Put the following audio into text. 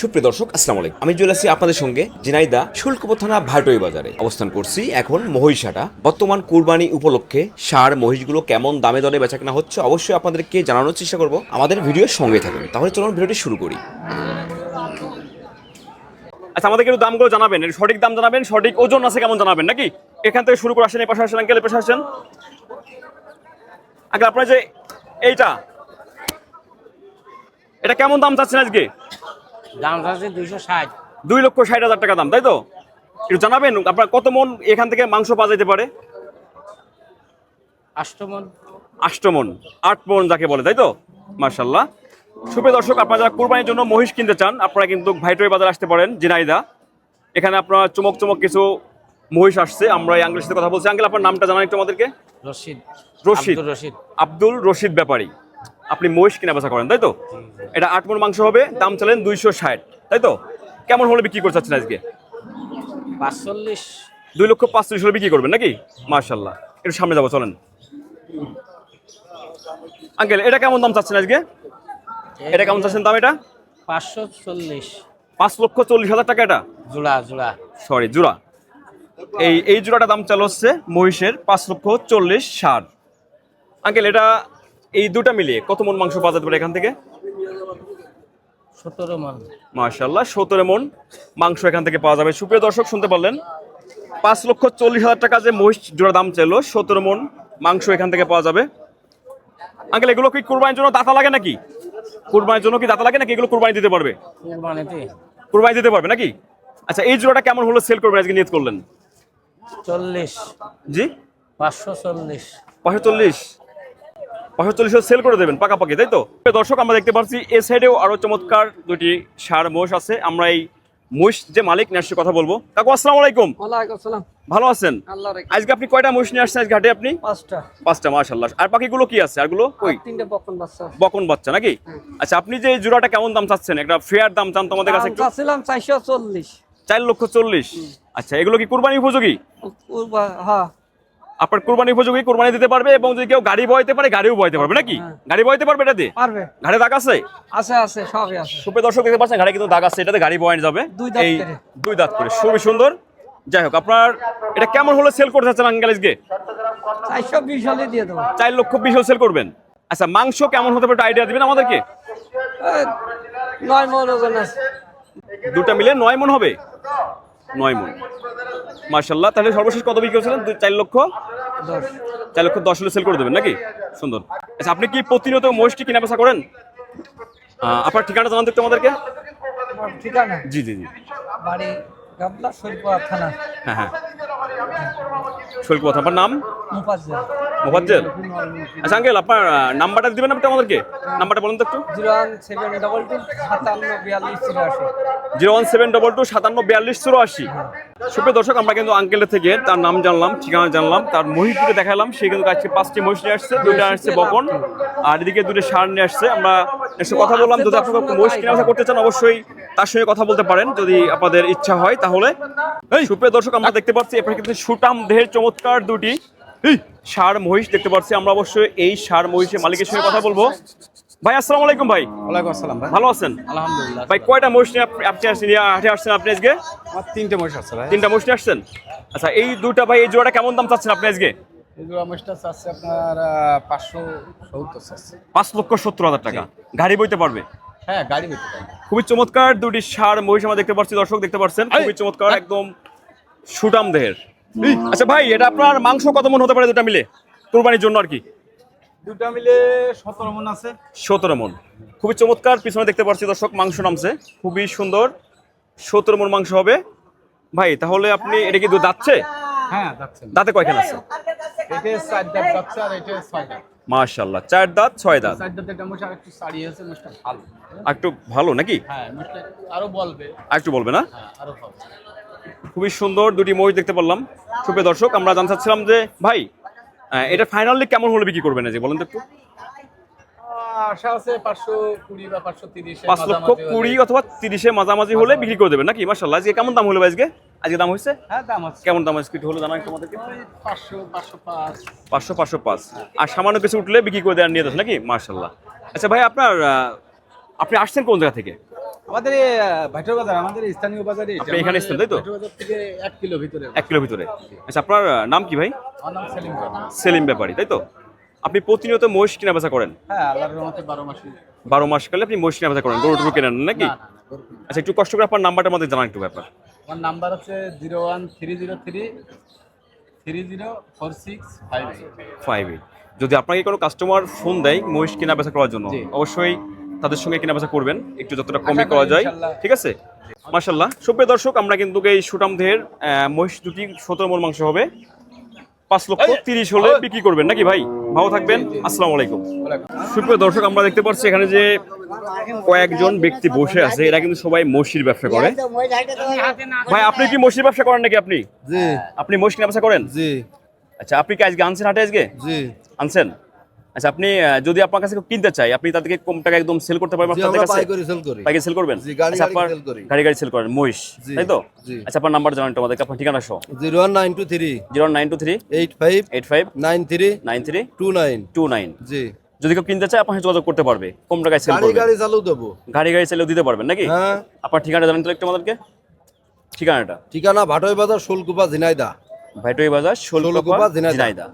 সুপ্রিয় দর্শক, আসসালামু আলাইকুম। আমি চলে আসছি আপনাদের সঙ্গে জিনাইদা শুল্কপুর থানা ভাটই বাজারে। অবস্থান করছি এখন মহিষাটা। বর্তমান কুরবানি উপলক্ষে সার, মহিষগুলো কেমন দামে দরে বেচা কেনা হচ্ছে অবশ্যই আপনাদেরকে জানানোর চেষ্টা করব। আমাদের ভিডিওর সঙ্গে থাকুন। তাহলে চলুন ভিডিওটি শুরু করি। আচ্ছা আমাদেরকে একটু দামগুলো জানাবেন। সঠিক দাম জানাবেন, সঠিক ওজন আছে কেমন জানাবেন, নাকি? এখান থেকে শুরু করে আসেন এই পাশে আসেন, আঙ্কেল পাশে আসেন। আগে আপনার যে এইটা, এটা কেমন দাম চাচ্ছেন আজকে? দাম আছে দুইশো ষাট। দুই লক্ষ ষাট হাজার টাকা দাম তাই তো? একটু জানাবেন আপনার কত মন এখান থেকে মাংস পাওয়া যেতে পারে? আষ্টমন আষ্টমন আট মন যাকে বলে তাই তো? মার্শাল্লাহ সুপ্রিয় দর্শক আপনারা যারা কোরবানির জন্য মহিষ কিনতে চান আপনারা কিন্তু ভাইটই বাজার আসতে পারেন জিনাইদা। এখানে আপনার চমক চমক কিছু মহিষ আসছে আমরা এই আঙ্কেলের সাথে কথা বলছি। আঙ্কেল আপনার নামটা জানান একটু আমাদেরকে। রশিদ। রশিদ। রশিদ। আব্দুল রশিদ ব্যাপারী। আপনি মহিষ কিনা বেচা করেন তাই তো? এটা আট মন মাংস হবে দাম চালেন দুইশো ষাট তাই তো? কেমন হলে বিক্রি করতে চাচ্ছেন আজকে? পাঁচচল্লিশ। দুই লক্ষ পাঁচত্রিশ হলে বিক্রি করবেন নাকি? মার্শাল্লাহ একটু সামনে যাব চলেন। আঙ্কেল এটা কেমন দাম চাচ্ছেন আজকে? এটা কেমন চাচ্ছেন দাম এটা? পাঁচশো চল্লিশ পাঁচ লক্ষ চল্লিশ হাজার টাকা এটা? জোড়া জোড়া। সরি জোড়া। এই এই জোড়াটা দাম চালু হচ্ছে মহিষের পাঁচ লক্ষ চল্লিশ ষাট। আঙ্কেল এটা এই দুটা মিলিয়ে কত মন মাংস পাওয়া যেতে পারে এখান থেকে? সতেরো মন। মার্শাল্লাহ সতেরো মন মাংস এখান থেকে পাওয়া যাবে। সুপ্রিয় দর্শক শুনতে পারলেন? পাঁচ লক্ষ চল্লিশ হাজার টাকা যে মহিষ জোড়া দাম চাইলো সতেরো মন মাংস এখান থেকে পাওয়া যাবে। আঙ্কেল এগুলো কি কুরবানির জন্য দাতা লাগে নাকি? কুরবানির জন্য কি দাতা লাগে নাকি? এগুলো কুরবানি দিতে পারবে। কুরবানি দিতে পারবে নাকি? আচ্ছা এই জোড়াটা কেমন হলো সেল করবেন আজকে নিয়ত করলেন? চল্লিশ। জি? পাঁচশো চল্লিশ। পাঁচশো চল্লিশ। পাঁচশো চল্লিশ সেল করে দেবেন পাকাপাকি তাই তো? দর্শক আমরা দেখতে পাচ্ছি এ সাইডেও আরও চমৎকার দুটি সার মোষ আছে। আমরা এই মোষ যে মালিক নিয়ে কথা বলব। কাকু আসসালামু আলাইকুম। ভালো আছেন? আজকে আপনি কয়টা মোষ নিয়ে আসছেন আজকে ঘাটে আপনি? পাঁচটা। পাঁচটা মাশাল্লাহ আর বাকিগুলো কি আছে? আরগুলো কই? বকন বাচ্চা বকন বাচ্চা নাকি? আচ্ছা আপনি যে জোড়াটা কেমন দাম চাচ্ছেন? একটা ফেয়ার দাম চান তোমাদের কাছে চাচ্ছিলাম চারশো চল্লিশ। চার লক্ষ চল্লিশ। আচ্ছা এগুলো কি কুরবানি উপযোগী? হ্যাঁ। আপনার কুরবানি উপযোগী কুরবানি দিতে পারবে এবং যদি কেউ গাড়ি বইতে পারে গাড়িও বইতে পারবে নাকি? গাড়ি বইতে পারবে এটা দিয়ে? পারবে। ঘাড়ে দাগ আছে? আছে আছে সবই আছে। সুপ্রিয় দর্শক দেখতে পাচ্ছেন ঘাড়ে কিন্তু দাগ আছে এটাতে গাড়ি বয়ান যাবে। দুই দাঁত এই দুই দাঁত করে। খুবই সুন্দর। যাই হোক আপনার এটা কেমন হলে সেল করতে চাচ্ছেন আঙ্গালিজকে চারশো বিশ হলে দিয়ে দেবো। চার লক্ষ বিশ হলে সেল করবেন? আচ্ছা মাংস কেমন হতে পারে আইডিয়া দিবেন আমাদেরকে? নয় মন ওজন আছে দুটা মিলে নয় মন হবে? নয় মন। মার্শাল্লাহ তাহলে সর্বশেষ কত বিক্রি করেছিলেন? চার লক্ষ? চার লক্ষ দশ হলে সেল করে দেবেন নাকি? সুন্দর। আচ্ছা আপনি কি প্রতিনিয়ত মহিষটি কেনা বেচা করেন? আপনার ঠিকানা জানান দেখতে আমাদেরকে। ঠিকানা? জি জি জি। বাড়ি গাবলা থানা। হ্যাঁ হ্যাঁ। শৈল কথা আপনার নাম? মুফাজ্জল। মোফাজ্জেল। আচ্ছা আঙ্কেল আপনার নাম্বারটা দিবেন আপনি আমাদেরকে? নাম্বারটা বলুন তো একটু। Zero one seven double two সাতান্ন বিয়াল্লিশ চুরাশি। Zero one seven double two সাতান্ন বিয়াল্লিশ চুরাশি। সুপ্রিয় দর্শক আমরা কিন্তু আঙ্কেলের থেকে তার নাম জানলাম ঠিকানা জানলাম তার মহিষ দেখালাম। সে কিন্তু আজকে পাঁচটি মহিষ নিয়ে আসছে দুইটা আসছে বকন আর এদিকে দুটো সার নিয়ে আসছে। আমরা এসে কথা বললাম যদি আপনারা মহিষ কেনা বেচা করতে চান অবশ্যই তার সঙ্গে কথা বলতে পারেন যদি আপনাদের ইচ্ছা হয় তাহলে। এই! সুপ্রিয় দর্শক আমরা দেখতে পাচ্ছি এরপরে কিন্তু সুটাম দেহের চমৎকার দুটি ষাঁড় মহিষ দেখতে পাচ্ছি আমরা অবশ্যই এই ষাঁড় মহিষের মালিকের সঙ্গে কথা বলব। ভাই আসসালামু আলাইকুম ভাই। ওয়ালাইকুম আসসালাম ভাই। ভালো আছেন? আলহামদুলিল্লাহ ভাই কয়টা মহিষ নিয়ে আপনি আসছেন? হাটে আসছেন আপনি আজকে? আমার তিনটে মহিষ আছে ভাই। তিনটা মহিষ নিয়ে আসছেন? আচ্ছা এই দুটা ভাই এই জোড়াটা কেমন দাম চাচ্ছেন আপনি আজকে? এগুলো মহিষটা চাচ্ছে আপনার পাঁচশো সত্তর চাচ্ছে। পাঁচ লক্ষ সত্তর হাজার টাকা। গাড়ি বইতে পারবে? হ্যাঁ গাড়ি বেঁচে পাবেন খুবই চমৎকার দুটি ষাঁড় মহিষ আমরা দেখতে পাচ্ছি দর্শক দেখতে পাচ্ছেন খুবই চমৎকার একদম সুটাম দেহের। আচ্ছা ভাই এটা আপনার মাংস কত মন হতে পারে দুটা মিলে? কোরবানির জন্য আর কি? দুটা মিলে সতেরো মন আছে। সতেরো মন। খুবই চমৎকার পিছনে দেখতে পাচ্ছি দর্শক মাংস নামছে। খুবই সুন্দর সতেরো মন মাংস হবে। ভাই তাহলে আপনি এটা কি দুধ যাচ্ছে হ্যাঁ দাঁতে কয়খান আছে? মাশাল্লাহ চার দাঁত ছয় দাঁত। একটু ভালো। একটু ভালো নাকি? হ্যাঁ আরও বলবে। একটু বলবে না? হ্যাঁ খুবই সুন্দর দুটি মহিষ দেখতে পারলাম। সুপ্রিয় দর্শক আমরা জানতে চাচ্ছিলাম যে ভাই এটা ফাইনালি কেমন হলে বিক্রি করবেন যে বলেন তো একটু। আশা আছে পাঁচশো কুড়ি বা পাঁচশো তিরিশ পাঁচ লক্ষ কুড়ি অথবা তিরিশে মাঝামাঝি হলে বিক্রি করে দেবেন নাকি? আজকে কেমন দাম হলো আজকে? আজকে দাম হয়েছে? হ্যাঁ দাম আছে কেমন দাম আজকে হলো জানান তোমাদেরকে। পাঁচশো পাঁচশো পাঁচ। পাঁচশো পাঁচশো পাঁচ। আর সামান্য কিছু উঠলে বিক্রি করে দেওয়ার নিয়ে যাচ্ছে নাকি? মার্শাল্লাহ আচ্ছা ভাই আপনার আপনি আসছেন কোন জায়গা থেকে? আমাদের ভাইটার বাজার আমাদের স্থানীয় বাজারে আপনি এখানে এসেছেন, তাই তো? বাজার থেকে এক কিলো ভিতরে। এক কিলোর ভিতরে। আচ্ছা আপনার নাম কি ভাই? আমার নাম সেলিম সেলিম ব্যাপারী তাই তো? আপনি প্রতিনিয়ত মহিষ কেনা বেচা করেন? হ্যাঁ আল্লাহর রহমতে মাসে কালে আপনি মহিষ কেনা বেচা করেন গরু টরু কেনেন নাকি। আচ্ছা একটু কষ্ট করে আপনার নাম্বারটা আমাদের জানান একটু ব্যাপার। আমার নাম্বার হচ্ছে zero one three zero three three zero four six five five eight. যদি আপনাকে কোনো কাস্টমার ফোন দেয় মহিষ কেনা বেচা করার জন্য অবশ্যই তাদের সঙ্গে কেনা বেচা করবেন একটু যতটা কমে করা যায়। ঠিক আছে? মার্শাল্লাহ সুপ্রিয় দর্শক আমরা কিন্তু এই সুটাম দেহের মহিষ দুটি সতেরো মন মাংস হবে। পাঁচ লক্ষ তিরিশ হলে বিক্রি করবেন নাকি ভাই? ভালো থাকবেন। আসসালামু আলাইকুম। সুপ্রিয় দর্শক আমরা দেখতে পাচ্ছি এখানে যে কয়েকজন ব্যক্তি বসে আছে। এরা কিন্তু সবাই মসির ব্যবসা করে। ভাই আপনি কি মসির ব্যবসা করেন নাকি আপনি? আপনি কেনা বেচা করেন? জি। আচ্ছা আপনি কি আজকে আনছেন হাটে আজকে? জি। আনছেন? আচ্ছা আপনি যদি আপনার কাছে কিনতে চাই আপনি তাদেরকে কম টাকা একদম সেল করতে পারবেন আপনাদের কাছে পাইকারি সেল করি। পাইকারি সেল করবেন? জি, গাড়ি আচ্ছা, গাড়ি করি। গাড়ি গাড়ি সেল করেন মহিষ তাই তো? আচ্ছা আপনার নাম্বার জানান তো আমাদেরকে আপনার ঠিকানা সহ। Zero one nine two three. Zero nine two three. Eight five eight five nine three nine three two nine. Two nine. জি। যদি কেউ কিনতে চায় আপনার যোগাযোগ করতে পারবে কম টাকায় সেল গাড়ি করবে গাড়ি চালু দেবো। গাড়ি গাড়ি সেলেও দিতে পারবেন নাকি? হ্যাঁ। আপনার ঠিকানা জানেন তো একটু আমাদেরকে। ঠিকানাটা? ঠিকানা ভাটই বাজার শোলকুপা ঝিনাইদা। ভাইটই বাজার ঝিনাইদহ। ঝিনাইদা।